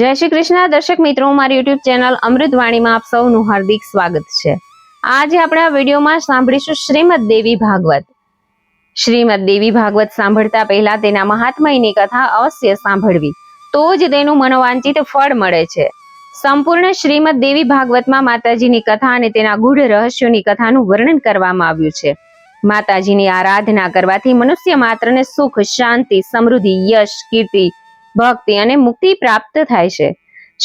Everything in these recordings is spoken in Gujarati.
જય શ્રી કૃષ્ણ. દર્શક મિત્રો, મારી યુટ્યુબ ચેનલ અમૃતવાણીમાં આપ સૌનું હાર્દિક સ્વાગત છે. આજે આપણે આ વિડીયોમાં સાંભળીશું શ્રીમદ દેવી ભાગવત. શ્રીમદ દેવી ભાગવત સાંભળતા પહેલા તેના મહાત્મયની કથા અવશ્ય સાંભળવી. તો જ તેનું મનોવાંચિત ફળ મળે છે. સંપૂર્ણ શ્રીમદ દેવી ભાગવતમાં માતાજીની કથા અને તેના ગૂઢ રહસ્યોની કથાનું વર્ણન કરવામાં આવ્યું છે. માતાજીની આરાધના કરવાથી મનુષ્ય માત્રને સુખ, શાંતિ, સમૃદ્ધિ, યશ, કીર્તિ ભક્તિ અને મુક્તિ પ્રાપ્ત થાય છે.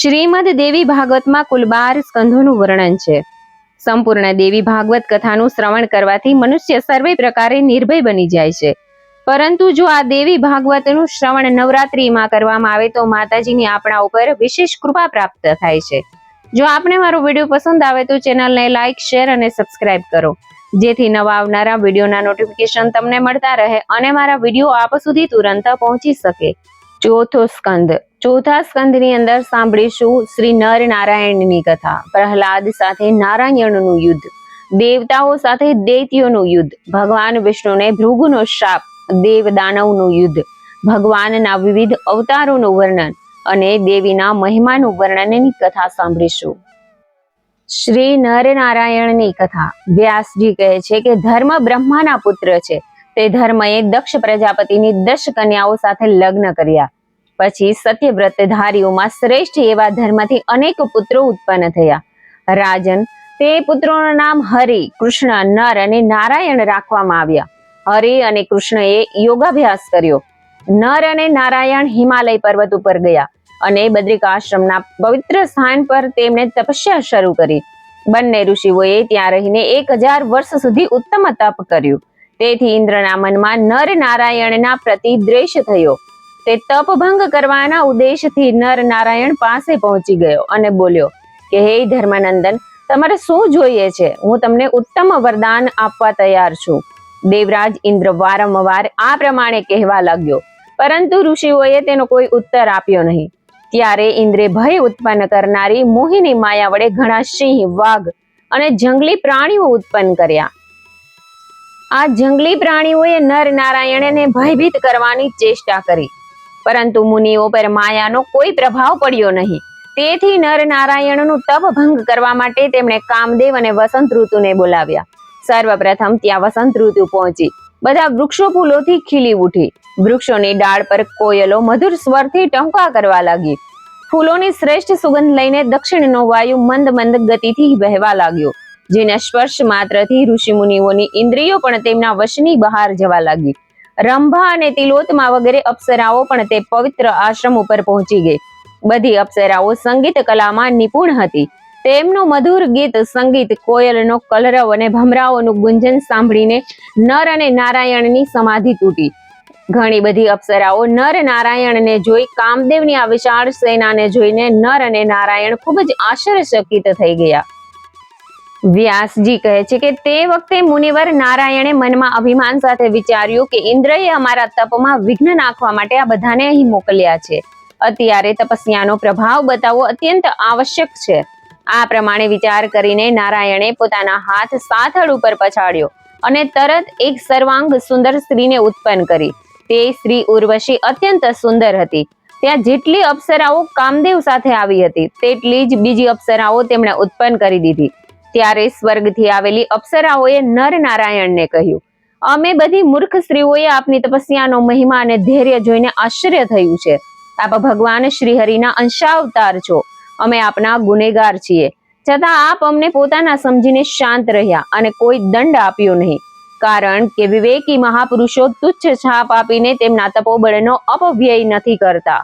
શ્રીમદ દેવી ભાગવતમાં કુલ બાર સ્કંધોનું વર્ણન છે. સંપૂર્ણ દેવી ભાગવત કથાનું શ્રવણ કરવાથી મનુષ્ય સર્વે પ્રકારે નિર્ભય બની જાય છે. પરંતુ જો આ દેવી ભાગવતનું શ્રવણ નવરાત્રીમાં કરવામાં આવે તો માતાજીની આપણા ઉપર વિશેષ કૃપા પ્રાપ્ત થાય છે. જો આપને મારો વીડિયો પસંદ આવે તો ચેનલને લાઇક શેર અને સબસ્ક્રાઇબ કરો. જેથી નવા આવનારા વિડીયોના નોટિફિકેશન તમને મળતા રહે અને મારા વીડિયો આપ સુધી તુરંત પહોંચી શકે. ચોથો સ્કંદ. ચોથા સ્કંદની અંદર સાંભળીશું શ્રી નર નારાયણની કથા, પ્રહલાદ સાથે નારાયણનું યુદ્ધ, દેવતાઓ સાથે દૈત્યોનું યુદ્ધ, ભગવાન વિષ્ણુને ભૃગુનો શાપ દેવ દાનવનું યુદ્ધ, ભગવાનના વિવિધ અવતારોનું વર્ણન અને દેવીના મહિમાનું વર્ણનની કથા સાંભળીશું. શ્રી નર નારાયણની કથા વ્યાસજી કહે છે કે ધર્મ બ્રહ્માના પુત્ર છે. તે ધર્મએ દક્ષ પ્રજાપતિની દશ કન્યાઓ સાથે લગ્ન કર્યા. પછી સત્યવ્રતધારીઓમાં શ્રેષ્ઠ એવા ધર્મથી અનેક પુત્રો ઉત્પન્ન થયા. રાજન, તે પુત્રોનું નામ હરિ, કૃષ્ણ, નર અને નારાયણ રાખવામાં આવ્યા. હરિ અને કૃષ્ણએ યોગાભ્યાસ કર્યો. નર અને નારાયણ હિમાલય પર્વત ઉપર ગયા અને બદ્રિકાશ્રમના પવિત્ર સ્થાન પર તેમણે તપસ્યા શરૂ કરી. બંને ઋષિઓએ ત્યાં રહીને એક હજાર વર્ષ સુધી ઉત્તમ તપ કર્યું. તેથી ઇન્દ્રના મનમાં નર નારાયણના પ્રતિ દ્વેષ થયો. તે તપ ભંગ કરવાના ઉદ્દેશથી નર નારાયણ પાસે પહોંચી ગયો અને બોલ્યો, કે હે ધર્માનંદન, તમારે શું જોઈએ છે? હું તમને ઉત્તમ વરદાન આપવા તૈયાર છું. દેવરાજ ઇન્દ્ર વારંવાર આ પ્રમાણે કહેવા લાગ્યો, પરંતુ ઋષિઓએ તેનો કોઈ ઉત્તર આપ્યો નહીં. ત્યારે ઇન્દ્રે ભય ઉત્પન્ન કરનારી મોહિની માયા વડે ઘણા સિંહ, વાઘ અને જંગલી પ્રાણીઓ ઉત્પન્ન કર્યા. આ જંગલી પ્રાણીઓએ નર નારાયણને ભયભીત કરવાની ચેષ્ટા કરી. પરંતુ મુનિઓ પર માયાનો કોઈ પ્રભાવ પડ્યો નહીં. તેથી નર નારાયણનું તપ ભંગ કરવા માટે તેમણે કામદેવ અને વસંત ઋતુને બોલાવ્યા. સર્વપ્રથમ ત્યાં વસંત ઋતુ પહોંચી. બધા વૃક્ષો ફૂલોથી ખીલી ઉઠી. વૃક્ષોની ડાળ પર કોયલો મધુર સ્વરથી ટંકા કરવા લાગી. ફૂલોની શ્રેષ્ઠ સુગંધ લઈને દક્ષિણનો વાયુ મંદ મંદ ગતિથી વહેવા લાગ્યો. જેના સ્પર્શ માત્રથી ઋષિ મુનિઓની ઇન્દ્રિયો પણ તેમના વશની બહાર જવા લાગી. રંભા અને તિલોતમા વગેરે અપ્સરાઓ પણ તે પવિત્ર આશ્રમ ઉપર પહોંચી ગઈ. બધી અપ્સરાઓ સંગીત કલામાં નિપુણ હતી. તેમનું મધુર ગીત સંગીત, કોયલનો કલરવ અને ભમરાઓનું ગુંજન સાંભળીને નર અને નારાયણની સમાધિ તૂટી. ઘણી બધી અપ્સરાઓ નર નારાયણને જોઈ, કામદેવની આ વિશાળ સેનાને જોઈને નર અને નારાયણ ખૂબ જ આશ્ચર્યચકિત થઈ ગયા. વ્યાસજી કહે છે કે તે વખતે મુનિવર નારાયણે મનમાં અભિમાન સાથે વિચાર્યું કે ઇન્દ્રએ અમારા તપમાં વિઘ્ન નાખવા માટે આ બધાને અહીં મોકલ્યા છે. અત્યારે તપસ્યાનો પ્રભાવ બતાવવો અત્યંત આવશ્યક છે. આ પ્રમાણે વિચાર કરીને નારાયણે પોતાના હાથ સાથળ ઉપર પછાડ્યો અને તરત એક સર્વાંગ સુંદર સ્ત્રીને ઉત્પન્ન કરી. તે સ્ત્રી ઉર્વશી અત્યંત સુંદર હતી. ત્યાં જેટલી અપ્સરાઓ કામદેવ સાથે આવી હતી, તેટલી જ બીજી અપ્સરાઓ તેમણે ઉત્પન્ન કરી દીધી. ત્યારે સ્વર્ગથી આવેલી અપ્સરાઓએ નર નારાયણને કહ્યું, અમે બધી મૂર્ખ સ્ત્રીઓએ આપની તપસ્યાનો મહિમા અને ધૈર્ય જોઈને આશ્ચર્ય થયું છે. આપ ભગવાન શ્રીહરિના અંશાવતાર છો. અમે આપના ગુનેગાર છીએ. છતાં આપ અમને પોતાના સમજીને શાંત રહ્યા અને કોઈ દંડ આપ્યો નહીં. કારણ કે વિવેકી મહાપુરુષો તુચ્છ છાપ આપીને તેમના તપોબળનો અપવ્યય નથી કરતા.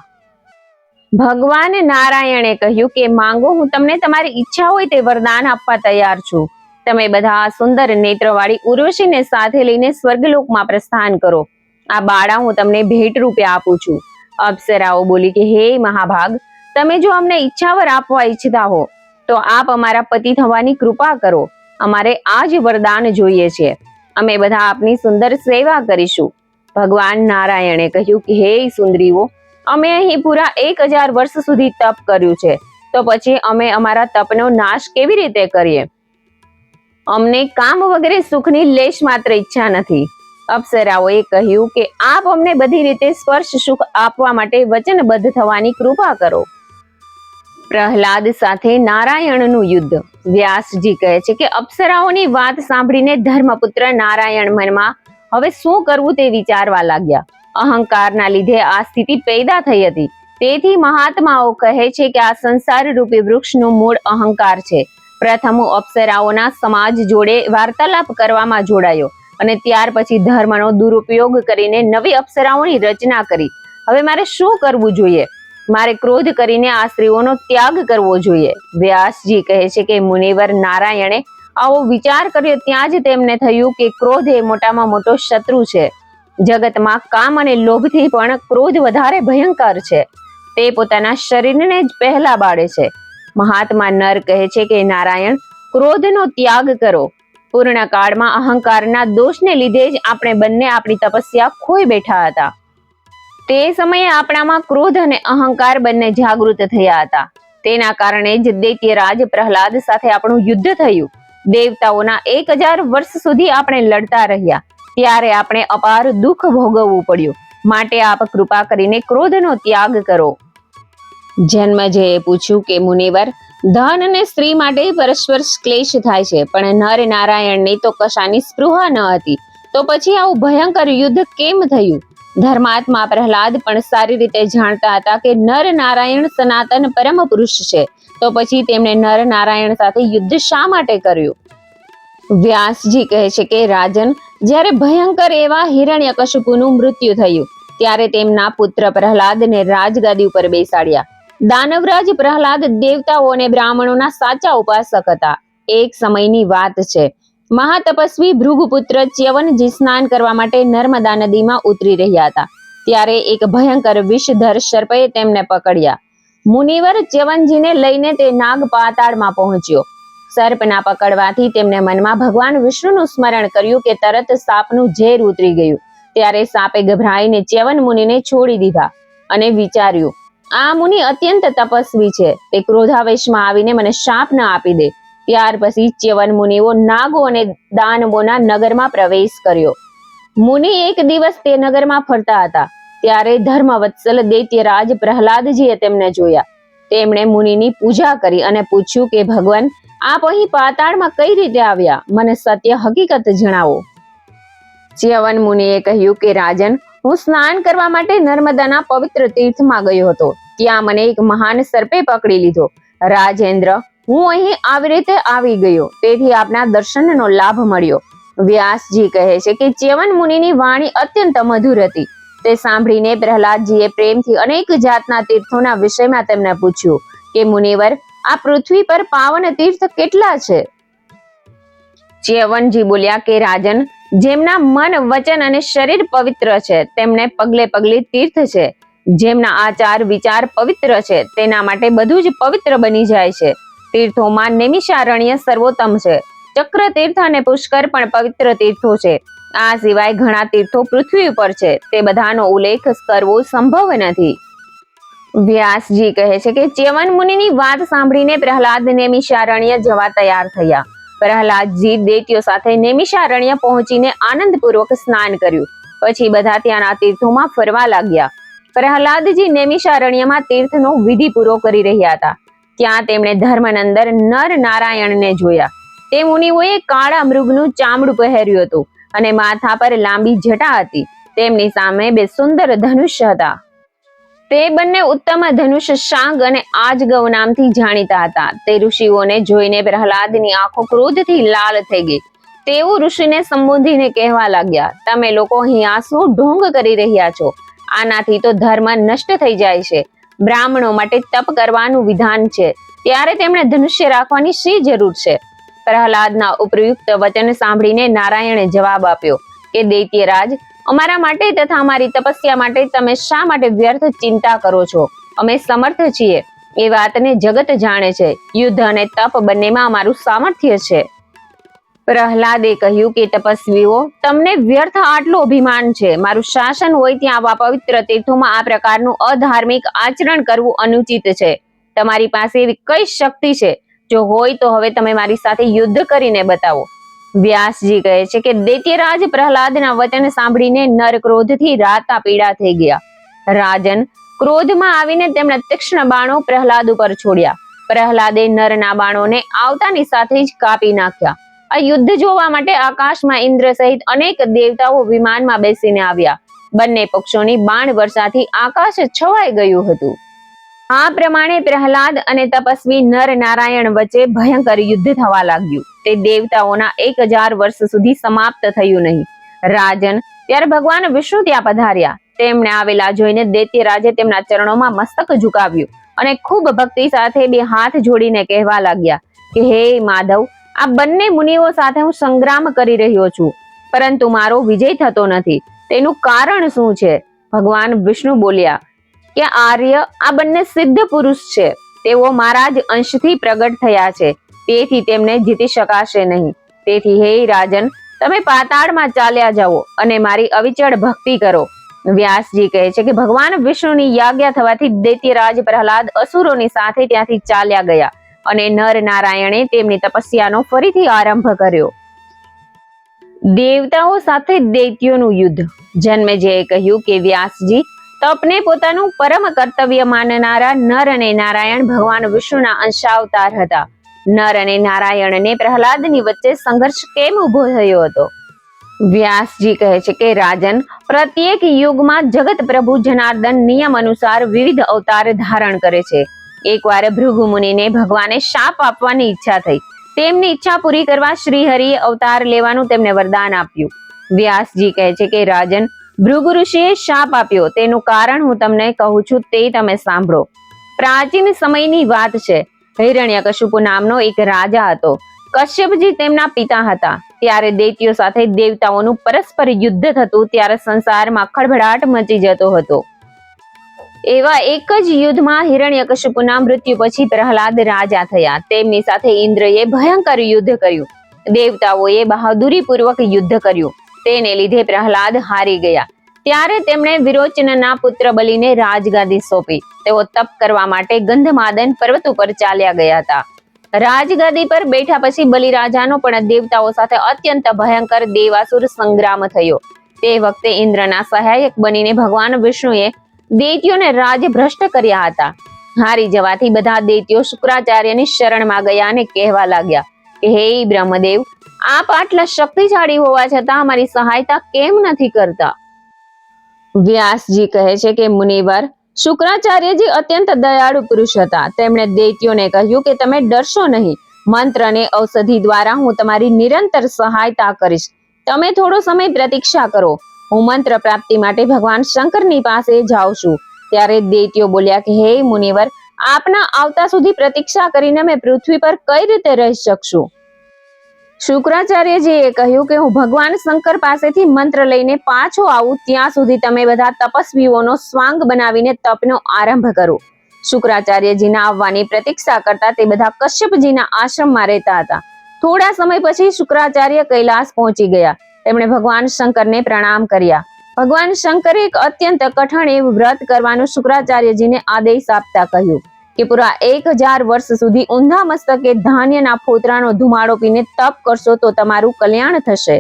ભગવાન નારાયણે કહ્યું કે, માંગો, હું તમને તમારી ઈચ્છા હોય તે વરદાન આપવા તૈયાર છું. તમે બધા સુંદર નેત્રવાળી ઉર્વશીને સાથે લઈને સ્વર્ગલોકમાં પ્રસ્થાન કરો. આ બાળા હું તમને ભેટ રૂપે આપું છું. અપ્સરાઓ બોલી કે, હે મહાભાગ, તમે જો અમને ઈચ્છાવર આપવા ઈચ્છતા હો, તો આપ અમારા પતિ થવાની કૃપા કરો. અમારે આ જ વરદાન જોઈએ છે. અમે બધા આપની સુંદર સેવા કરીશું. ભગવાન નારાયણે કહ્યું કે, હે સુંદરીઓ અમે અહીં પૂરા એક હજાર વર્ષ સુધી તપ કર્યું છે. તો પછી અમે અમારા તપનો નાશ કેવી રીતે કરીએ? અમને કામ વગેરે સુખની લેશ માત્ર ઈચ્છા નથી. અપ્સરાઓએ કહ્યું કે આપ અમને બધી રીતે સ્પર્શ સુખ આપવા માટે વચનબદ્ધ થવાની કૃપા કરો. પ્રહલાદ સાથે નારાયણનું યુદ્ધ. વ્યાસજી કહે છે કે અપ્સરાઓની વાત સાંભળીને ધર્મપુત્ર નારાયણ મનમાં, હવે શું કરવું તે વિચારવા લાગ્યા? અહંકારના લીધે આ સ્થિતિ પેદા થઈ હતી. તેથી મહાત્માઓ કહે છે કે આ સંસાર રૂપી વૃક્ષનું મૂળ અહંકાર છે. પ્રથમ અપ્સરાઓના સમાજ જોડે વાર્તાલાપ કરવામાં જોડાયો અને ત્યાર પછી ધર્મનો દુરુપયોગ કરીને નવી અપ્સરાઓની રચના કરી. હવે મારે શું કરવું જોઈએ? મારે ક્રોધ કરીને આ સ્ત્રીઓનો ત્યાગ કરવો જોઈએ. વ્યાસજી કહે છે કે મુનિવર નારાયણે આવો વિચાર કર્યો, ત્યાં જ તેમને થયું કે ક્રોધ એ મોટામાં મોટો શત્રુ છે. જગતમાં કામ અને લોભથી પણ ક્રોધ વધારે ભયંકર છે. તે પોતાના શરીરને જ પહેલા બાળે છે. મહાત્મા નર કહે છે કે, નારાયણ, ક્રોધનો ત્યાગ કરો. પૂર્ણ કાળમાં અહંકારના દોષને લીધે જ આપણે બંને આપણી તપસ્યા ખોઈ બેઠા હતા. તે સમયે આપણામાં ક્રોધ અને અહંકાર બંને જાગૃત થયા હતા. તેના કારણે જ દૈત્યરાજ પ્રહલાદ સાથે આપણું યુદ્ધ થયું. દેવતાઓના એક હજાર વર્ષ સુધી આપણે લડતા રહ્યા. ત્યારે આપણે અપાર દુઃખ ભોગવવું પડ્યું. માટે આપ કૃપા કરીને ક્રોધનો ત્યાગ કરો. જન્મજયે પૂછ્યું કે મુનિવર, ધન અને સ્ત્રી માટે પરસ્પર ક્લેશ થાય છે, પણ નર નારાયણની તો કશાની સ્પૃહા ન હતી. તો પછી આવું ભયંકર યુદ્ધ કેમ થયું? ધર્માત્મા પ્રહલાદ પણ સારી રીતે જાણતા હતા કે નર નારાયણ સનાતન પરમ પુરુષ છે. તો પછી તેમણે નર નારાયણ સાથે યુદ્ધ શા માટે કર્યું? વ્યાસજી કહે છે કે, રાજન, જ્યારે ભયંકર એવા હિરણ્યકશિપુનું મૃત્યુ થયું, ત્યારે તેમના પુત્ર પ્રહલાદને રાજગાદી ઉપર બેસાડ્યા. દાનવરાજ પ્રહલાદ દેવતાઓ અને બ્રાહ્મણોના સાચા ઉપાસક હતા. એક સમયની વાત છે. મહાતપસ્વી ભૃગુપુત્ર ચ્યવનજી સ્નાન કરવા માટે નર્મદા નદીમાં ઉતરી રહ્યા હતા. ત્યારે એક ભયંકર વિષધર સર્પે તેમને પકડ્યા. મુનિવર ચ્યવનજીને લઈને તે નાગ પાતાળમાં પહોંચ્યો. સર્પના પકડવાથી તેમને મનમાં ભગવાન વિષ્ણુનું સ્મરણ કર્યું કે તરત સાપનું ઝેર ઉતરી ગયું. ત્યારે સાપે ગભરાઈને ચ્યવન મુનિને છોડી દીધા અને વિચાર્યું, આ મુનિ અત્યંત તપસ્વી છે. તે ક્રોધાવેશમાં આવીને મને શાપ ના આપી દે. ત્યાર પછી ચ્યવન મુનિઓ નાગો અને દાનવોના નગરમાં પ્રવેશ કર્યો. મુનિ એક દિવસ તે નગરમાં ફરતા હતા. ત્યારે ધર્મવત્સલ દૈત્યરાજ પ્રહલાદજીએ તેમને જોયા. તેમણે મુનિની પૂજા કરી અને પૂછ્યું કે, ભગવાન આપ અહીં પાતાળમાં કઈ રીતે આવ્યા? મને સત્ય હકીકત જણાવો. ચ્યવન મુનિએ કહ્યું કે, રાજન, હું સ્નાન કરવા માટે નર્મદાના પવિત્ર તીર્થમાં ગયો હતો. ત્યાં મને એક મહાન સર્પે પકડી લીધો. રાજેન્દ્ર, હું અહીં આવી રીતે આવી ગયો. તેથી આપના દર્શનનો લાભ મળ્યો. વ્યાસજી કહે છે કે, ચ્યવન મુનિની વાણી અત્યંત મધુર હતી. તે સાંભળીને પ્રહલાદજીએ પ્રેમથી અનેક જાતના તીર્થોના વિષયમાં તેમને પૂછ્યું કે, મુનિવર આ પૃથ્વી પર પાવન તીર્થ કેટલા છે? ચ્યવનજી બોલ્યા કે, રાજન, જેમના મન, વચન અને શરીર પવિત્ર છે, તેમને પગલે પગલે તીર્થ છે. જેમના આચાર, વિચાર પવિત્ર છે, તેના માટે બધું જ પવિત્ર બની જાય છે. તીર્થોમાં નૈમિષારણ્ય સર્વોત્તમ છે. ચક્ર તીર્થ અને પુષ્કર પણ પવિત્ર તીર્થો છે. આ સિવાય ઘણા તીર્થો પૃથ્વી ઉપર છે. તે બધાનો ઉલ્લેખ કરવો સંભવ નથી. વ્યાસજી કહે છે કે ચ્યવન મુનિની વાત સાંભળીને પ્રહલાદ નેમિશારણ્ય જવા તૈયાર થયા. પ્રહલાદજી દૈત્યો સાથે નેમિશારણ્ય પહોંચીને આનંદપૂર્વક સ્નાન કર્યું. પછી બધા ત્યાંના તીર્થોમાં ફરવા લાગ્યા. પ્રહલાદજી નેમિશારણ્યમાં તીર્થનો વિધિ પૂરો કરી રહ્યા હતા. ત્યાં તેમણે ધર્મનંદર નર નારાયણને જોયા. તે મુનિઓએ કાળા મૃગનું ચામડું પહેર્યું હતું અને માથા પર લાંબી જટા હતી. તેમની સામે બે સુંદર ધનુષ્ય હતા. તે બંને ઉત્તમ ધનુષ શાંગ અને આજગવ નામથી જાણીતા હતા. તે ઋષિઓને જોઈને પ્રહલાદની આંખો ક્રોધથી લાલ થઈ ગઈ. તેઓ ઋષિને સંબોધીને કહેવા લાગ્યા, તમે લોકો અહીં આંસુ ઢોંગ કરી રહ્યા છો. આનાથી તો ધર્મ નષ્ટ થઈ જાય છે. બ્રાહ્મણો માટે તપ કરવાનું વિધાન છે. ત્યારે તેમણે ધનુષ્ય રાખવાની શી જરૂર છે? પ્રહલાદના ઉપયુક્ત વચન સાંભળીને નારાયણે જવાબ આપ્યો કે, દૈત્યરાજ અમારા માટે તથા અમારી તપસ્યા માટે તમે શા માટે વ્યર્થ ચિંતા કરો છો? અમે સમર્થ છીએ. એ વાતને જગત જાણે છે. યુદ્ધ અને તપ બંનેમાં અમારું સામર્થ્ય છે. પ્રહલાદે કહ્યું કે, તપસ્વીઓ, તમને વ્યર્થ આટલું અભિમાન છે. મારું શાસન હોય ત્યાં આવા પવિત્ર તીર્થોમાં આ પ્રકારનું અધાર્મિક આચરણ કરવું અનુચિત છે. તમારી પાસે એવી કઈ શક્તિ છે? જો હોય તો હવે તમે મારી સાથે યુદ્ધ કરીને બતાવો. વ્યાસજી કહે છે કે દૈત્યરાજ પ્રહલાદના વચન સાંભળીને નર ક્રોધથી રાતા પીડા થઈ ગયા. રાજન ક્રોધમાં આવીને તેમણે તીક્ષ્ણ બાણો પ્રહલાદ ઉપર છોડ્યા. પ્રહલાદે નરના બાણોને આવતાની સાથે જ કાપી નાખ્યા. આ યુદ્ધ જોવા માટે આકાશમાં ઇન્દ્ર સહિત અનેક દેવતાઓ વિમાનમાં બેસીને આવ્યા. બંને પક્ષોની બાણ વર્ષાથી આકાશ છવાઈ ગયું હતું. આ પ્રમાણે પ્રહલાદ અને તપસ્વી નર નારાયણ વચ્ચે ભયંકર યુદ્ધ થવા લાગ્યું. તે દેવતાઓના એક વર્ષ સુધી સમાપ્ત થયું નહીં. રાજન, ત્યારે ભગવાન વિષ્ણુ ત્યાં પધાર્યા. તેમણે આવેલા જોઈને દૈત્યરાજે તેમના ચરણોમાં મસ્તક ઝુકાવ્યું અને ખૂબ ભક્તિ સાથે બે હાથ જોડીને કહેવા લાગ્યા કે, હે માધવ, આ બંને મુનિઓ સાથે હું સંગ્રામ કરી રહ્યો છું. પરંતુ મારો વિજય થતો નથી. તેનું કારણ શું છે? ભગવાન વિષ્ણુ બોલ્યા, કે આર્ય આ બંને સિદ્ધ પુરુષ છે. તેઓ મારા જ અંશથી પ્રગટ થયા છે. તેથી તેમને જીતી શકાશે નહીં. તેથી, હે રાજન, તમે પાતાળમાં ચાલ્યા જાઓ અને મારી અવિચળ ભક્તિ કરો. વ્યાસજી કહે છે કે, ભગવાન વિષ્ણુની યાજ્ઞા થવાથી દૈત્યરાજ પ્રહલાદ અસુરોની સાથે ત્યાંથી ચાલ્યા ગયા અને નર નારાયણે તેમની તપસ્યાનો ફરીથી આરંભ કર્યો. દેવતાઓ સાથે દૈત્યોનું યુદ્ધ. જન્મેજયે કહ્યું કે, વ્યાસજી, તપને પોતાનું પરમ કર્તવ્ય માનનારા નર અને નારાયણ ભગવાન વિષ્ણુના અંશાવતાર હતા. નર અને નારાયણને પ્રહલાદની વચ્ચે સંઘર્ષ કેમ ઊભો થયો હતો? વ્યાસજી કહે છે કે રાજન, પ્રત્યેક યુગમાં જગત પ્રભુ જનાર્દન નિયમ અનુસાર વિવિધ અવતાર ધારણ કરે છે. એકવાર ભૃગુ મુનિને ભગવાને શાપ આપવાની ઈચ્છા થઈ. તેમની ઈચ્છા પૂરી કરવા શ્રીહરિએ અવતાર લેવાનું તેમને વરદાન આપ્યું. વ્યાસજી કહે છે કે રાજન, ભૃગુ ઋષિએ શાપ આપ્યો. તેનું કારણ હું તમને કહું છું, તે તમે સાંભળો. પ્રાચીન સમયની વાત છે. હિરણ્યકશિપુ નામનો એક રાજા હતો. કશ્યપજી તેમના પિતા હતા. ત્યારે દૈત્યો સાથે દેવતાઓનું પરસ્પર યુદ્ધ થતું ત્યારે સંસારમાં ખળભળાટ મચી જતો હતો. એવા એક જ યુદ્ધમાં હિરણ્યકશ્યપુના મૃત્યુ પછી પ્રહલાદ રાજા થયા. તેમની સાથે ઇન્દ્રએ ભયંકર યુદ્ધ કર્યું. દેવતાઓએ બહાદુરીપૂર્વક યુદ્ધ કર્યું. તેને લીધે પ્રહલાદ હારી ગયા. ત્યારે તેમણે વિરોચનના પુત્ર બલિને રાજગાદી સોંપી. તેઓ તપ કરવા માટે ગંધમાદન પર્વત ઉપર ચાલ્યા ગયા હતા. રાજગાદી પર બેઠા પછી બલિરાજાનો પણ દેવતાઓ સાથે અત્યંત ભયંકર દેવાસુર સંગ્રામ થયો. તે વખતે ઇન્દ્રના સહાયક બનીને ભગવાન વિષ્ણુએ દૈત્યોને રાજભ્રષ્ટ કર્યા હતા. હારી જવાથી બધા દૈત્યો શુક્રાચાર્યની શરણમાં ગયા અને કહેવા લાગ્યા કે, હે બ્રહ્મદેવ, આપ આટલા શક્તિશાળી હોવા છતાં અમારી સહાયતા કેમ નથી કરતા? વ્યાસજી કહે છે કે મુનિવર, શુક્રાચાર્યજી અત્યંત દયાળુ પુરુષ હતા. તેમણે દૈત્યોને કહ્યું કે તમે ડરશો નહીં. મંત્ર અને ઔષધિ દ્વારા હું તમારી નિરંતર સહાયતા કરીશ. તમે થોડો સમય પ્રતીક્ષા કરો. હું મંત્ર પ્રાપ્તિ માટે ભગવાન શંકરની પાસે જાઉં છું. ત્યારે દૈત્યો બોલ્યા કે, હે મુનિવર, આપના આવતા સુધી પ્રતીક્ષા કરીને મેં પૃથ્વી પર કઈ રીતે રહી શકશું? શુક્રાચાર્યજીએ કહ્યું કે હું ભગવાન શંકર પાસેથી મંત્ર લઈને પાછો આવું, ત્યાં સુધી તમે બધા તપસ્વીઓનો સ્વાંગ બનાવીને તપનો આરંભ કરો. શુક્રાચાર્યજીના આવવાની પ્રતીક્ષા કરતા તે બધા કશ્યપજીના આશ્રમમાં રહેતા હતા. થોડા સમય પછી શુક્રાચાર્ય કૈલાસ પહોંચી ગયા. તેમણે ભગવાન શંકરને પ્રણામ કર્યા. ભગવાન શંકરે એક અત્યંત કઠણ એવું વ્રત કરવાનું શુક્રાચાર્યજીને આદેશ આપતા કહ્યું. કે પૂરા એક વર્ષ સુધી ઊંધા મસ્તકે ધાન્યના ફોતરાનો ધુમાડો પીને તપ કરશો તો તમારું કલ્યાણ થશે.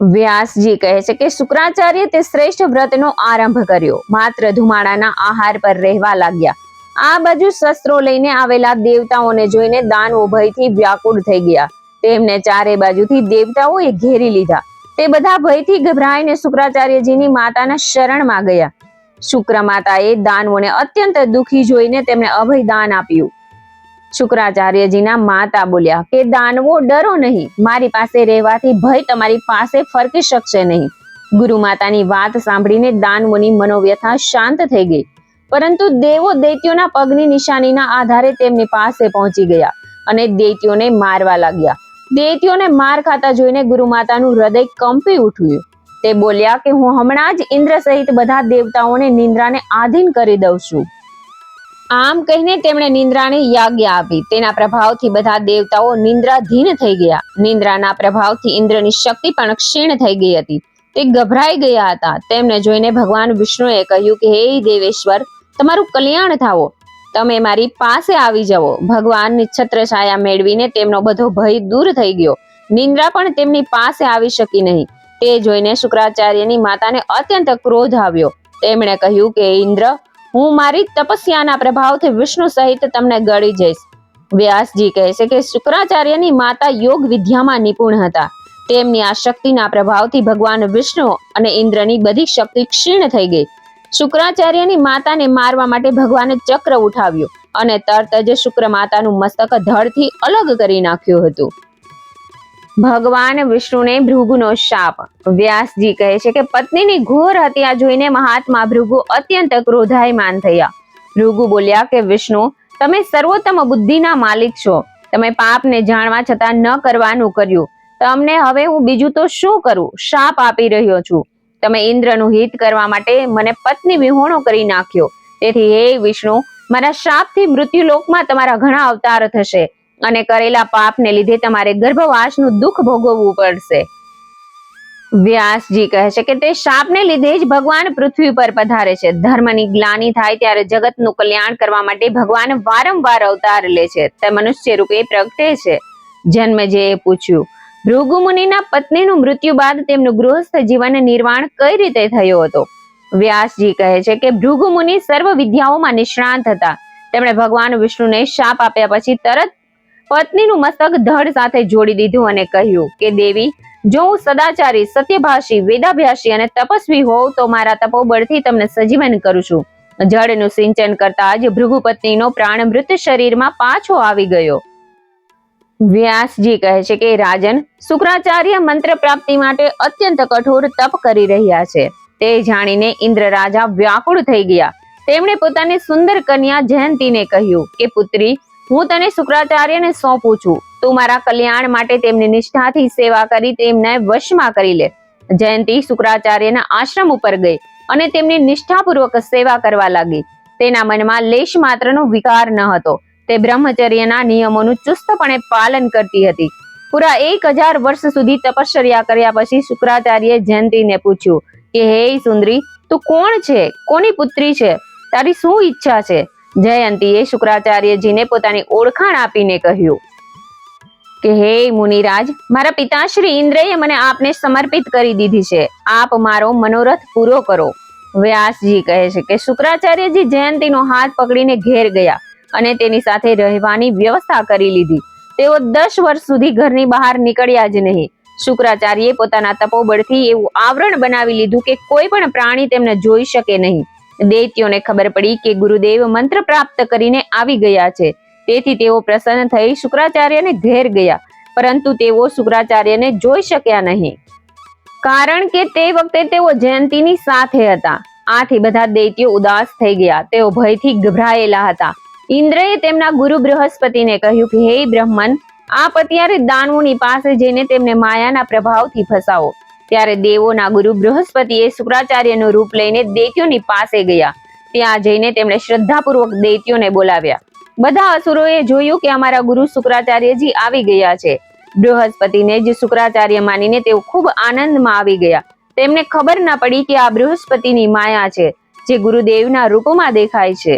વ્યાસજી કહે છે કે શુક્રાચાર્ય તે શ્રેષ્ઠ વ્રતનો આરંભ કર્યો. માત્ર ધુમાડાના આહાર પર રહેવા લાગ્યા. આ બાજુ શસ્ત્રો લઈને આવેલા દેવતાઓને જોઈને દાનવો ભયથી વ્યાકુળ થઈ ગયા. તેમને ચારે બાજુથી દેવતાઓએ ઘેરી લીધા. તે બધા ભયથી ગભરાઈને શુક્રાચાર્યજીની માતાના શરણમાં ગયા. શુક્ર દાનવોને અત્યંત દુખી જોઈને તેમને અભય આપ્યું. શુક્રાચાર્યજીના માતા બોલ્યા, કે દાનવો ડરો નહીં. મારી પાસે રહેવાથી ભય તમારી પાસે ફરકી શકશે નહીં. ગુરુ વાત સાંભળીને દાનવોની મનોવ્યથા શાંત થઈ ગઈ. પરંતુ દેવો દૈત્યોના પગની નિશાનીના આધારે તેમની પાસે પહોંચી ગયા અને દૈત્યોને મારવા લાગ્યા. દૈત્યોને માર ખાતા જોઈને ગુરુ માતાનું હૃદય કંપી ઉઠ્યું. તે બોલ્યા કે હું હમણાં જ ઇન્દ્ર સહિત બધા દેવતાઓને નિંદ્રાને આધીન કરી દઉં છું. આમ કહીને તેમણે નિંદ્રાને યાજ્ઞા આપી. તેના પ્રભાવથી બધા દેવતાઓ નિંદ્રાધીન થઈ ગયા. નિંદ્રાના પ્રભાવથી ઇન્દ્રની શક્તિ પણ ક્ષીણ થઈ ગઈ હતી. તે ગભરાઈ ગયા હતા. તેમને જોઈને ભગવાન વિષ્ણુએ કહ્યું કે, હે દેવેશ્વર, તમારું કલ્યાણ થાવો તમે મારી પાસે આવી જાઓ. ભગવાનની છત્રછાયા મેળવીને તેમનો બધો ભય દૂર થઈ ગયો. નિંદ્રા પણ તેમની પાસે આવી શકી નહીં. તે જોઈને શુક્રાચાર્યની માતાને અત્યંત ક્રોધ આવ્યો. તેમણે કહ્યું કે, ઇન્દ્ર, હું મારી તપસ્યાના પ્રભાવથી વિષ્ણુ સહિત તમને ગળી જઈશ. વ્યાસજી કહે છે કે, શુક્રાચાર્યની માતા યોગ વિદ્યામાં નિપુણ હતા. તેમની આ શક્તિના પ્રભાવથી ભગવાન વિષ્ણુ અને ઇન્દ્રની બધી શક્તિ ક્ષીણ થઈ ગઈ. શુક્રાચાર્યની માતાને મારવા માટે ભગવાને ચક્ર ઉઠાવ્યું અને તરત જ શુક્ર માતાનું મસ્તક ધડથી અલગ કરી નાખ્યું હતું. ભગવાન વિષ્ણુને ભૃગુનો શાપ. વ્યાસજી કહે છે કે પત્નીની ઘોર હત્યા જોઈને મહાત્મા ભૃગુ અત્યંત ક્રોધાયમાન થયા. ભૃગુ બોલ્યા કે, વિષ્ણુ, તમે સર્વોત્તમ બુદ્ધિના માલિક છો. તમે પાપને જાણવા છતાં ન કરવાનું કર્યું. તમને હવે હું બીજું તો શું કરું? શાપ આપી રહ્યો છું. તમે ઇન્દ્રનું હિત કરવા માટે મને પત્ની વિહોણો કરી નાખ્યો. તેથી, હે વિષ્ણુ, મારા શાપથી મૃત્યુલોકમાં તમારા ઘણા અવતાર થશે. અને કરેલા પાપને લીધે તમારે ગર્ભવાસનું દુઃખ ભોગવવું પડશે. વ્યાસજી કહે છે કે તે શાપને લીધે જ ભગવાન પૃથ્વી પર પધારે છે. ધર્મની ગ્લાની થાય ત્યારે જગતનું કલ્યાણ કરવા માટે ભગવાન વારંવાર અવતાર લે છે. તે મનુષ્ય રૂપે પ્રગટે છે. જન્મજેએ પૂછ્યું, ભૃગુ મુનિના પત્નીનું મૃત્યુ બાદ તેમનું ગૃહસ્થ જીવન નિર્વાણ કઈ રીતે થયો હતો? વ્યાસજી કહે છે કે ભૃગુ મુનિ સર્વ વિદ્યાઓમાં નિષ્ણાંત હતા. તેમણે ભગવાન વિષ્ણુને શાપ આપ્યા પછી તરત પત્નીનું મસ્તક ધડ સાથે જોડી દીધું અને કહ્યું કે, દેવી, જો હું સદાચારી, સત્યભાષી, વેદાભ્યાસી અને તપસ્વી હોઉં, તો મારા તપોબળથી તમને સજીવન કરું છું. જળનું સિંચન કરતા જ ભૃગુપત્નીનો પ્રાણ મૃત શરીરમાં પાછો આવી ગયો. વ્યાસજી કહે છે કે, રાજન, શુક્રાચાર્ય મંત્ર પ્રાપ્તિ માટે અત્યંત કઠોર તપ કરી રહ્યા છે. તે જાણીને ઇન્દ્ર રાજા વ્યાકુળ થઈ ગયા. તેમણે પોતાની સુંદર કન્યા જયંતીને કહ્યું કે, પુત્રી હું તને શુક્રાચાર્યને સોંપું છું. તું મારા કલ્યાણ માટે તેમની નિષ્ઠાથી સેવા કરી તેમને વશમાં કરી લે. જયંતી શુક્રાચાર્યના આશ્રમ ઉપર ગઈ અને તેમની નિષ્ઠાપૂર્વક સેવા કરવા લાગી. તેના મનમાં લેશ માત્રનો વિકાર ન હતો. તે બ્રહ્મચર્યના નિયમોનું ચુસ્તપણે પાલન કરતી હતી. પૂરા એક હજાર વર્ષ સુધી તપશ્ચર્યા કર્યા પછી શુક્રાચાર્ય જયંતીને પૂછ્યું કે, હે સુંદરી, તું કોણ છે? કોની પુત્રી છે? તારી શું ઈચ્છા છે? જયંતીએ શુક્રાચાર્યજીને પોતાની ઓળખાણ આપીને કહ્યું કે, હે મુનિરાજ, મારા પિતાશ્રી ઇન્દ્રએ મને આપને સમર્પિત કરી દીધી છે. આપ મારો મનોરથ પૂરો કરો. વ્યાસજી કહે છે કે, શુક્રાચાર્યજી જયંતીનો હાથ પકડીને ઘેર ગયા અને તેની સાથે રહેવાની વ્યવસ્થા કરી લીધી. તેઓ દસ વર્ષ સુધી ઘરની બહાર નીકળ્યા જ નહીં. શુક્રાચાર્યએ પોતાના તપોબળથી એવું આવરણ બનાવી લીધું કે કોઈ પણ પ્રાણી તેમને જોઈ શકે નહીં. દૈત્યોને ખબર પડી કે ગુરુદેવ મંત્ર પ્રાપ્ત કરીને આવી ગયા છે. તેથી તેઓ પ્રસન્ન થઈ શુક્રાચાર્યને ઘેર ગયા, પરંતુ તેઓ શુક્રાચાર્યને જોઈ શક્યા નહીં. કારણ કે તે વખતે તેઓ જયંતીની સાથે હતા. આથી બધા દૈત્યો ઉદાસ થઈ ગયા. તેઓ ભયથી ગભરાયેલા હતા. ઇન્દ્રએ તેમના ગુરુ બૃહસ્પતિને કહ્યું કે, હે બ્રહ્મન, આપ અત્યારે દાનવોની પાસે જઈને તેમને માયાના પ્રભાવથી ફસાવો. ત્યારે દેવોના ગુરુ બૃહસ્પતિએ શુક્રાચાર્યનું રૂપ લઈને દૈત્યોની પાસે ગયા. ત્યાં જઈને તેમણે શ્રદ્ધાપૂર્વક દૈત્યોને બોલાવ્યા. બધા અસુરોએ જોયું કે અમારા ગુરુ શુક્રાચાર્યજી આવી ગયા છે. બૃહસ્પતિને જ શુક્રાચાર્ય માનીને તેઓ ખૂબ આનંદમાં આવી ગયા. તેમને ખબર ના પડી કે આ બૃહસ્પતિની માયા છે, જે ગુરુદેવના રૂપમાં દેખાય છે.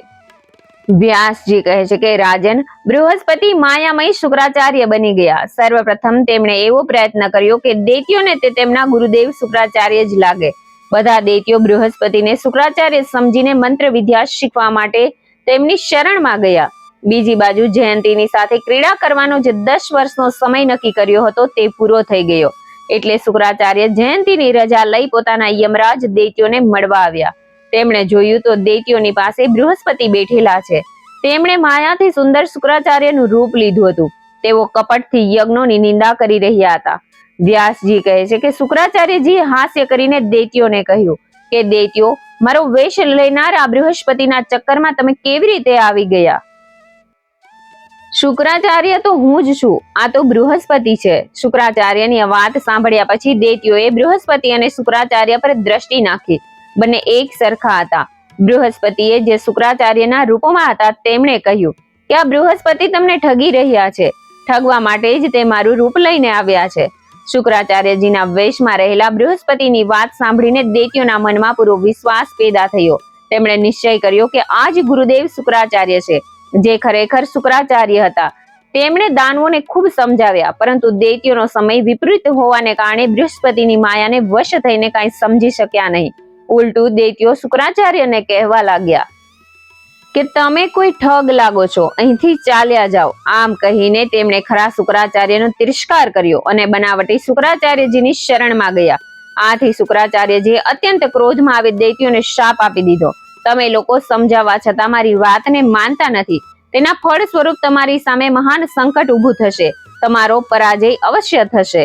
વ્યાસજી કહે છે કે, રાજન, બૃહસ્પતિ માયામય શુક્રાચાર્ય બની ગયા. સર્વપ્રથમ તેમણે એવો પ્રયત્ન કર્યો કે દૈત્યોને તે તેમના ગુરુદેવ શુક્રાચાર્ય જ લાગે. બધા દૈત્યો બૃહસ્પતિને શુક્રાચાર્ય સમજીને મંત્ર વિદ્યા શીખવા માટે તેમની શરણમાં ગયા. બીજી બાજુ જયંતીની સાથે ક્રીડા કરવાનો જે દસ વર્ષનો સમય નક્કી કર્યો હતો તે પૂરો થઈ ગયો. એટલે શુક્રાચાર્ય જયંતીની રજા લઈ પોતાના યમરાજ દૈત્યોને મળવા આવ્યા. તેમણે જોયું તો દૈત્યોની પાસે બૃહસ્પતિ બેઠેલા છે. તેમણે માયાથી સુંદર શુક્રાચાર્યનું રૂપ લીધું હતું. તેઓ કપટથી યજ્ઞોની નિંદા કરી રહ્યા હતા. વ્યાસજી કહે છે કે શુક્રાચાર્યજીએ હાસ્ય કરીને દૈત્યોને કહ્યું કે દૈત્યો, મારો વેશ લેનાર આ બૃહસ્પતિના ચક્કરમાં તમે કેવી રીતે આવી ગયા? શુક્રાચાર્ય તો હું જ છું, આ તો બૃહસ્પતિ છે. શુક્રાચાર્યની વાત સાંભળ્યા પછી દૈત્યોએ બૃહસ્પતિ અને શુક્રાચાર્ય પર દ્રષ્ટિ નાખી. બંને એક સરખા હતા. બૃહસ્પતિએ જે શુક્રાચાર્યના રૂપમાં હતા તેમણે કહ્યું કે આ બૃહસ્પતિ તમને ઠગી રહ્યા છે. ઠગવા માટે જ તે મારું રૂપ લઈને આવ્યા છે. શુક્રાચાર્યજીના વેશમાં રહેલા બૃહસ્પતિની વાત સાંભળીને દૈત્યોના મનમાં પૂરો વિશ્વાસ પેદા થયો. તેમણે નિશ્ચય કર્યો કે આ જ ગુરુદેવ શુક્રાચાર્ય છે, જે ખરેખર શુક્રાચાર્ય હતા. તેમણે દાનવોને ખૂબ સમજાવ્યા, પરંતુ દૈત્યોનો સમય વિપરીત હોવાને કારણે બૃહસ્પતિની માયાને વશ થઈને કાંઈ સમજી શક્યા નહીં. ઉલટું દૈત્યો શુક્રાચાર્યને કહેવા લાગ્યા કે તમે કોઈ ઠગ લાગો છો, અહીંથી ચાલ્યા જાઓ. આમ કહીને તેમણે ખરા શુક્રાચાર્યનો તિરસ્કાર કર્યો અને બનાવટી શુક્રાચાર્યજીની શરણમાં ગયા. આથી શુક્રાચાર્યજીએ અત્યંત ક્રોધમાં આવી દૈત્યોને શાપ આપી દીધો. તમે લોકો સમજાવવા છતાં મારી વાતને માનતા નથી. તેના ફળ સ્વરૂપ તમારી સામે મહાન સંકટ ઊભું થશે. તમારો પરાજય અવશ્ય થશે.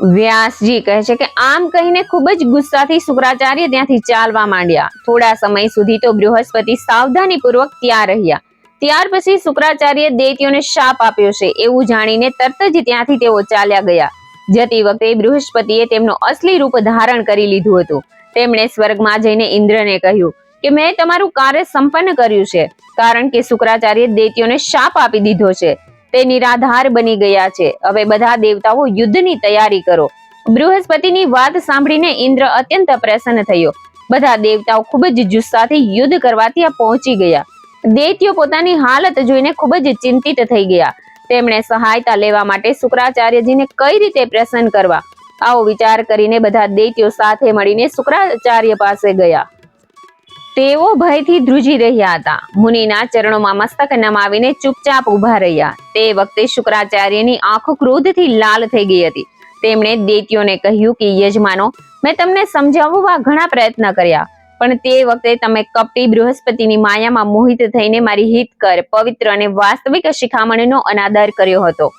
વ્યાસજી કહે છે કે આમ કહીને ખૂબ જ ગુસ્સાથી શુક્રાચાર્ય ત્યાંથી ચાલવા માંડ્યા. થોડા સમય સુધી તો બૃહસ્પતિ સાવધાનીપૂર્વક ત્યાં રહ્યા. ત્યાર પછી શુક્રાચાર્ય દૈત્યોને શાપ આપ્યો છે. એવું જાણીને તરત જ ત્યાંથી તેઓ ચાલ્યા ગયા. જતી વખતે બૃહસ્પતિએ તેમનો અસલી રૂપ ધારણ કરી લીધું હતું. તેમણે સ્વર્ગમાં જઈને ઇન્દ્રને કહ્યું કે મેં તમારું કાર્ય સંપન્ન કર્યું છે, કારણ કે શુક્રાચાર્ય દૈત્યોને શાપ આપી દીધો છે. તે નિરાધાર બની ગયા છે. હવે બધા દેવતાઓ યુદ્ધની તૈયારી કરો. બૃહસ્પતિની વાત સાંભળીને ઇન્દ્ર અત્યંત પ્રસન્ન થયો. બધા દેવતાઓ ખૂબ જ જુસ્સાથી યુદ્ધ કરવા ત્યાં પહોંચી ગયા. દૈત્યો પોતાની હાલત જોઈને ખૂબ જ ચિંતિત થઈ ગયા. તેમણે સહાયતા લેવા માટે શુક્રાચાર્યજીને કઈ રીતે પ્રસન્ન કરવા? આવો વિચાર કરીને બધા દૈત્યો સાથે મળીને શુક્રાચાર્ય પાસે ગયા. તેઓ ભયથી ધ્રુજી રહ્યા હતા. મુનિના ચરણોમાં મસ્તક નમાવીને ચૂપચાપ ઊભા રહ્યા. તે વખતે શુક્રાચાર્યની આંખો ક્રોધથી લાલ થઈ ગઈ હતી. તેમણે દેતીઓને કહ્યું કે, યજમાનો, મેં તમને સમજાવવા ઘણા પ્રયત્ન કર્યા, પણ તે વખતે તમે કપટી બૃહસ્પતિની માયામાં મોહિત થઈને મારી હિતકર પવિત્ર અને વાસ્તવિક શિખામણીનો અનાદર કર્યો હતો.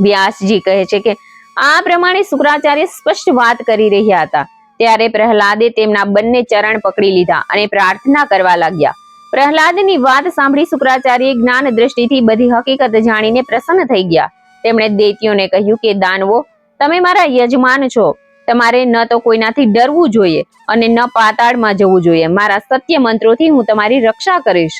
વ્યાસજી કહે છે કે, આ પ્રમાણે શુક્રાચાર્ય સ્પષ્ટ વાત કરી રહ્યા હતા. ત્યારે પ્રહલાદે તેમના બંને ચરણ પકડી લીધા અને પ્રાર્થના કરવા લાગ્યા. પ્રહલાદની વાત સાંભળી શુક્રાચાર્ય જ્ઞાન દ્રષ્ટિથી બધી હકીકત જાણીને પ્રસન્ન થઈ ગયા. તેમણે દૈત્યોને કહ્યું કે, દાનવો, તમે મારા યજમાન છો. તમારે ન તો કોઈનાથી ડરવું જોઈએ અને ન પાતાળમાં જવું જોઈએ. મારા સત્ય મંત્રોથી હું તમારી રક્ષા કરીશ.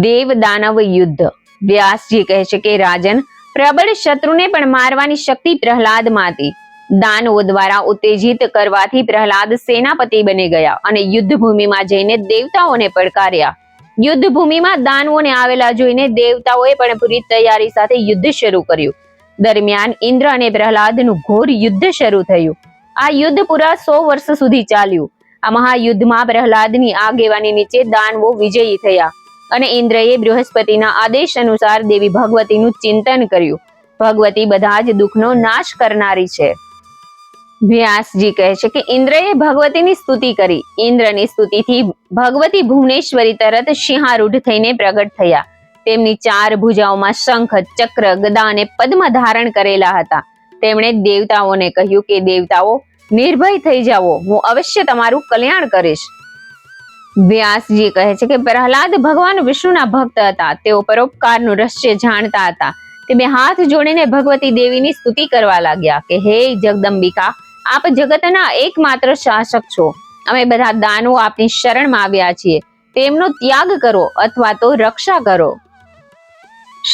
દેવ દાનવ યુદ્ધ. વ્યાસજી કહે છે કે, રાજન, પ્રબળ શત્રુને પણ મારવાની શક્તિ પ્રહલાદમાં હતી. દાનવો દ્વારા ઉત્તેજિત કરવાથી પ્રહલાદ સેનાપતિ બની ગયા અને યુદ્ધભૂમિમાં જઈને દેવતાઓને પડકાર્યા. યુદ્ધભૂમિમાં દાનવોને આવેલા જોઈને દેવતાઓએ પણ પૂરી તૈયારી સાથે યુદ્ધ શરૂ કર્યું. દરમિયાન ઇન્દ્ર અને પ્રહલાદનું ઘોર યુદ્ધ શરૂ થયું. આ યુદ્ધ પૂરા સો વર્ષ સુધી ચાલ્યું. આ મહાયુદ્ધમાં પ્રહલાદની આગેવાની નીચે દાનવો વિજયી થયા અને ઇન્દ્રએ બૃહસ્પતિના આદેશ અનુસાર દેવી ભગવતીનું ચિંતન કર્યું. ભગવતી બધા જ દુઃખનો નાશ કરનારી છે. વ્યાસજી કહે છે કે ઇન્દ્રએ ભગવતીની સ્તુતિ કરી. ઇન્દ્રની સ્તુતિથી ભગવતી ભુવનેશ્વરી તરત સિંહારૂઢ થઈને પ્રગટ થયા. તેમની ચાર ભુજાઓમાં શંખ, ચક્ર, ગદા અને પદ્મ ધારણ કરેલા હતા. તેમણે દેવતાઓને કહ્યું કે, દેવતાઓ, નિર્ભય થઈ જાઓ. હું અવશ્ય તમારું કલ્યાણ કરીશ. વ્યાસજી કહે છે કે, પ્રહલાદ ભગવાન વિષ્ણુના ભક્ત હતા. તેઓ પરોપકારનું રહસ્ય જાણતા હતા. તે બે હાથ જોડીને ભગવતી દેવીની સ્તુતિ કરવા લાગ્યા કે, હે જગદંબિકા આપ જગતના એકમાત્ર શાસક છો. અમે બધા દાનો આપની શરણમાં આવ્યા છીએ. તેમનો ત્યાગ કરો અથવા તો રક્ષા કરો.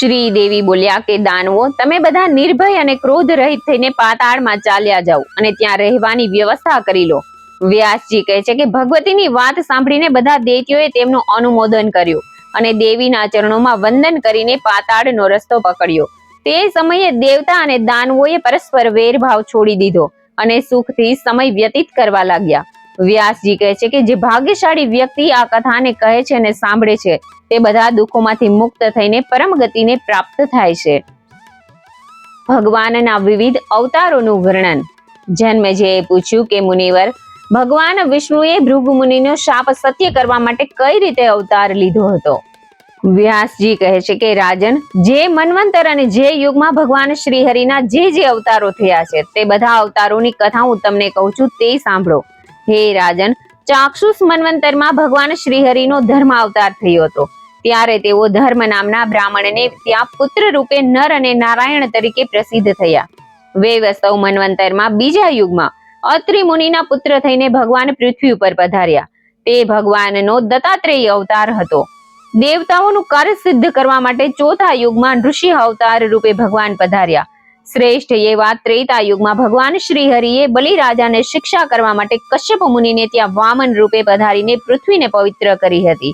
શ્રી દેવી બોલ્યા કે, દાનવો, તમે બધા નિર્ભય અને ક્રોધ રહિત થઈને પાતાળમાં ચાલ્યા જાઓ અને ત્યાં રહેવાની વ્યવસ્થા કરી લો. વ્યાસજી કહે છે કે, ભગવતીની વાત સાંભળીને બધા દૈત્યોએ તેમનું અનુમોદન કર્યું અને દેવીના ચરણોમાં વંદન કરીને પાતાળનો રસ્તો પકડ્યો. તે સમયે દેવતા અને દાનવોએ પરસ્પર વેરભાવ છોડી દીધો. અને સુખથી સમય વ્યતીત કરવા લાગ્યા. વ્યાસજી કહે છે કે જે ભાગ્યશાળી વ્યક્તિ આ કથાને કહે છે અને સાંભળે છે, તે બધા દુઃખોમાંથી મુક્ત થઈને પરમ ગતિને પ્રાપ્ત થાય છે. ભગવાનના વિવિધ અવતારોનું વર્ણન. જન્મેજયે પૂછ્યું કે મુનિવર, ભગવાન વિષ્ણુએ ભૃગુ મુનિનો શાપ સત્ય કરવા માટે કઈ રીતે અવતાર લીધો હતો? વ્યાસજી કહે છે કે, રાજન, જે મનવંતર અને જે યુગમાં ભગવાન શ્રી હરિના જે જે અવતારો થયા છે, તે બધા અવતારોની કથા હું તમને કહું છું, તે સાંભળો. હે રાજન, ચાક્ષુષ મનવંતરમાં ભગવાન શ્રી હરિનો ધર્મ અવતાર થયો હતો. ત્યારે તેઓ ધર્મ નામના બ્રાહ્મણને ત્યાં પુત્ર રૂપે નર અને નારાયણ તરીકે પ્રસિદ્ધ થયા. વેવસ્તવ મન્વંતરમાં બીજા યુગમાં અત્રિ મુનિના પુત્ર થઈને ભગવાન પૃથ્વી ઉપર પધાર્યા. તે ભગવાનનો દત્તાત્રેય અવતાર હતો. દેવતાઓનું કાર્ય સિદ્ધ કરવા માટે ચોથા યુગમાં ઋષિ અવતાર રૂપે ભગવાન પધાર્યા. શ્રેષ્ઠ એવા ત્રેતા યુગમાં ભગવાન શ્રી હરિએ બલિરાજાને શિક્ષા કરવા માટે કશ્યપ મુનિને ત્યાં વામન રૂપે પધારીને પૃથ્વીને પવિત્ર કરી હતી.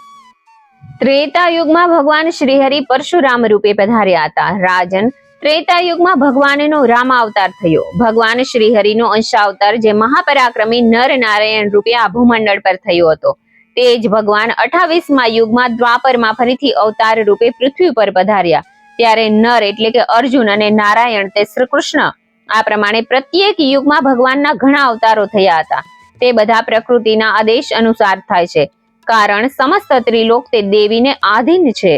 ત્રેતા યુગમાં ભગવાન શ્રીહરિ પરશુરામ રૂપે પધાર્યા હતા. રાજન, ત્રેતા યુગમાં ભગવાનનો રામ અવતાર થયો. ભગવાન શ્રીહરિનો અંશાવતાર જે મહાપરાક્રમી નર નારાયણ રૂપે આ ભૂમંડળ પર થયો હતો. તે જ ભગવાન અઠાવીસમાં યુગમાં દ્વાપરમાં ફરીથી અવતાર રૂપે પૃથ્વી પર પધાર્યા. ત્યારે નર એટલે કે અર્જુન અને નારાયણ તે શ્રી કૃષ્ણ આ પ્રમાણે પ્રત્યેક યુગમાં ભગવાનના ઘણા અવતારો થયા હતા. તે બધા પ્રકૃતિના આદેશ અનુસાર થાય છે. કારણ સમસ્ત ત્રિલોક તે દેવીને આધીન છે.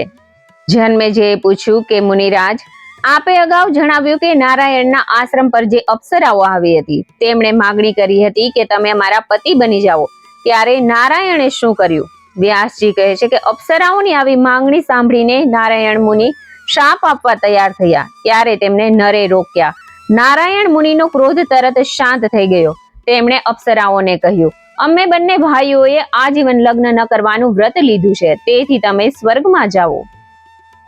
જન્મે જે પૂછ્યું કે મુનિરાજ, આપે અગાઉ જણાવ્યું કે નારાયણના આશ્રમ પર જે અપ્સરાઓ આવી હતી. તેમણે માગણી કરી હતી કે તમે મારા પતિ બની જાઓ. ત્યારે નારાયણે શું કર્યું? વ્યાસજી કહે છે કે અપ્સરાઓની આવી માંગણી સાંભળીને નારાયણ મુનિ શાપ આપવા તૈયાર થયા. ત્યારે તેમને નરે રોક્યા. નારાયણ મુનિનો ક્રોધ તરત શાંત થઈ ગયો. તેમણે અપ્સરાઓને કહ્યું, અમે બંને ભાઈઓએ આજીવન લગ્ન ન કરવાનું વ્રત લીધું છે. તેથી તમે સ્વર્ગમાં જાઓ.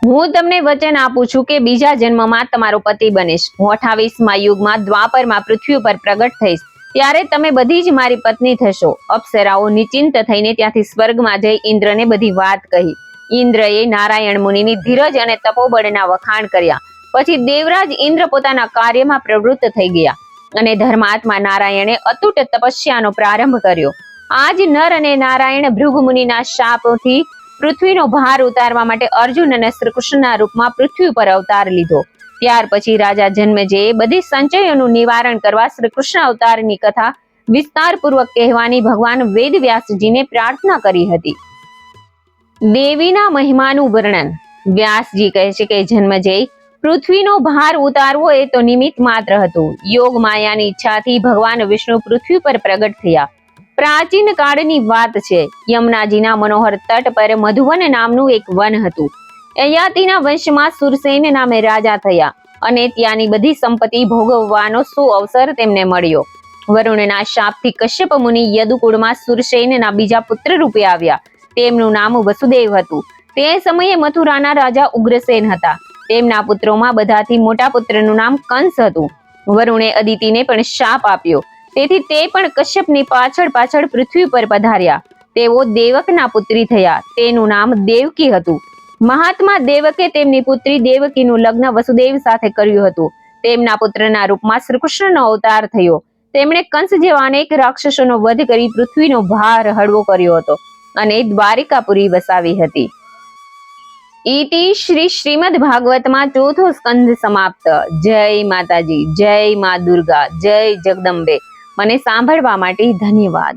હું તમને વચન આપું છું કે બીજા જન્મમાં તમારો પતિ બનીશ. હું અઠાવીસમાં યુગમાં દ્વાપરમાં પૃથ્વી પર પ્રગટ થઈશ. ત્યારે તમે બધી જ મારી પત્ની થશો. અપ્સરાઓ નિચિંત થઈને ત્યાંથી સ્વર્ગમાં જઈ ઇન્દ્રને બધી વાત કહી. ઇન્દ્રએ નારાયણ મુનિની ધીરજ અને તપોબળના વખાણ કર્યા. પછી દેવરાજ ઇન્દ્ર પોતાના કાર્યમાં પ્રવૃત્ત થઈ ગયા અને ધર્માત્મા નારાયણે અતૂટ તપસ્યાનો પ્રારંભ કર્યો. આજ નર અને નારાયણ ભૃગમુનિના શાપથી પૃથ્વીનો ભાર ઉતારવા માટે અર્જુન અને શ્રીકૃષ્ણના રૂપમાં પૃથ્વી પર અવતાર લીધો. ત્યાર પછી રાજા જન્મજે બધી સંચયોનું નિવારણ કરવા શ્રી કૃષ્ણ અવતારની કથા વિસ્તારપૂર્વક કહેવાની ભગવાન વેદવ્યાસજીને પ્રાર્થના કરી હતી. દેવીના મહિમાનું વર્ણન. વ્યાસજી કહે છે કે, જન્મજય, પૃથ્વીનો ભાર ઉતારવો એ તો નિમિત્ત માત્ર હતું. યોગ માયાની ઈચ્છાથી ભગવાન વિષ્ણુ પૃથ્વી પર પ્રગટ થયા. પ્રાચીન કાળની વાત છે. યમુનાજીના મનોહર તટ પર મધુવન નામનું એક વન હતું. યયાતિના વંશમાં સુરસેન નામે રાજા થયા અને ત્યાંની બધી સંપત્તિ ભોગવવાનો સુઅવસર તેમને મળ્યો. વરુણના શાપથી કશ્યપ મુનિ યદુકુળમાં સુરસેનના બીજા પુત્ર રૂપે આવ્યા. તેમનું નામ વસુદેવ હતું. તે સમયે મથુરાના રાજા ઉગ્રસેન હતા. તેમના પુત્રોમાં બધાથી મોટા પુત્રનું નામ કંસ હતું. વરુણે અદિતિને પણ શાપ આપ્યો. તેથી તે પણ કશ્યપની પાછળ પાછળ પૃથ્વી પર પધાર્યા. તેઓ દેવકના પુત્રી થયા. તેનું નામ દેવકી હતું. મહાત્મા દેવકે તેમની પુત્રી દેવકીનું લગ્ન વસુદેવ સાથે કર્યું હતું. તેમના પુત્રના રૂપમાં શ્રીકૃષ્ણનો અવતાર થયો. તેમણે કંસ જેવા અનેક રાક્ષસોનો વધ કરી પૃથ્વીનો ભાર હળવો કર્યો હતો અને દ્વારિકાપુરી વસાવી હતી. ઈતિ શ્રી શ્રીમદ ભાગવતમાં ચોથો સ્કંદ સમાપ્ત. જય માતાજી, જય મા દુર્ગા, જય જગદંબે. મને સાંભળવા માટે ધન્યવાદ.